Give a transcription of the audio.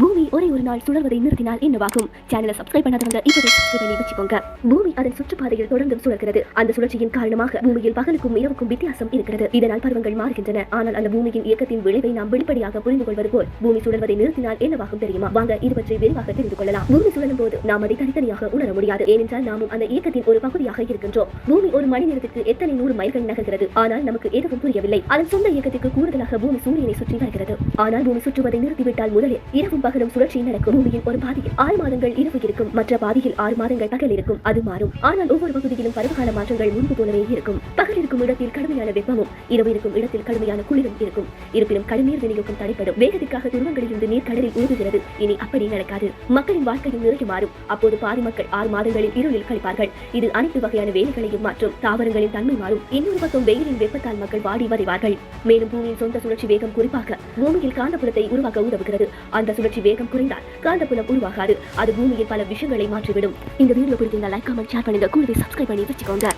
பூமி ஒரே ஒரு நாள் சுழல்வதை நிறுத்தினால் என்னவாகும்? சேனலை சப்ஸ்கிரைப் பண்ணாதவங்க இப்போதை சப்ஸ்கிரைப் பண்ணி வச்சுக்கோங்க. பூமி அதன் சுற்றுப்பாதையில் தொடர்ந்து சுழல்கிறது. அந்த சுழற்சியின் காரணமாக பூமியில் பகலுக்கும் இரவுக்கும் வித்தியாசம் இருக்கிறது. இதனால் பருவங்கள் மாறுகின்றன. ஆனால் அந்த பூமியின் இயக்கத்தின் விளைவை நாம் வெளிப்படையாக புரிந்து கொள்வது போல் பூமி சுழல்வதை நிறுத்தினால் என்னவாகும் தெரியுமா? வாங்க இது பற்றி விரிவாக தெரிந்து கொள்ளலாம். பூமி சுழலும் போது நாம் அதை தனித்தனியாக உணர முடியாது. ஏனென்றால் நாமும் அந்த இயக்கத்தின் ஒரு பகுதியாக இருக்கின்றோம். பூமி ஒரு மணி நேரத்திற்கு எத்தனை நூறு மைல்கள் நகர்கிறது? ஆனால் நமக்கு எதுவும் புரியவில்லை. அதன் சொந்த இயக்கத்திற்கு கூடுதலாக பூமி சூரியனை சுற்றி வருகிறது. ஆனால் பூமி சுற்றுவதை நிறுத்திவிட்டால் முதலில் இரவும் பகலும் சுழற்சி நடக்கும். பூமியின் ஒரு பாதியில் ஆறு மாதங்கள் இரவு இருக்கும். மற்ற பாதியில் ஆறு மாதங்கள் பகல் இருக்கும். அது மாறும். ஆனால் ஒவ்வொரு பகுதியிலும் பருவகால மாற்றங்கள் முன்பு போலவே இருக்கும். பகல் இருக்கும் இடத்தில் கடுமையான வெப்பமும் இரவு இருக்கும் இடத்தில் கடுமையான குளிரும் இருக்கும். இருப்பினும் கடுநீர் விநியோகம் தடைப்படும். வேகத்திற்காக துருவங்களிலிருந்து நீர் கடலில் ஊதுகிறது. இனி அப்படி நடக்காது. மக்களின் வாழ்க்கையும் நிறைய மாறும். அப்போது பாதி மக்கள் ஆறு மாதங்களில் இருளில் கழிப்பார்கள். இது அனைத்து வகையான வேலைகளையும் மாற்றும். தாவரங்களின் தன்மை மாறும். இன்னொரு பக்கம் வெயிலின் வெப்பத்தால் மக்கள் வாடி வதைவார்கள் மேலும் பூமியின் சொந்த சுழற்சி வேகம் குறிப்பாக பூமியில் காந்தப்புலத்தை உருவாக்க உதவுகிறது. அந்த சுழற்சி வேகம் குறைந்தால் காந்தப்புலம் உருவாகாது. அது பூமியில் பல விஷயங்களை மாற்றிவிடும். இந்த வீடியோ பிடிச்சிருந்தா லைக் கமெண்ட் ஷேர் பண்ணுங்க. கூடவே சப்ஸ்கிரைப் பண்ணி வச்சுக்கோங்க.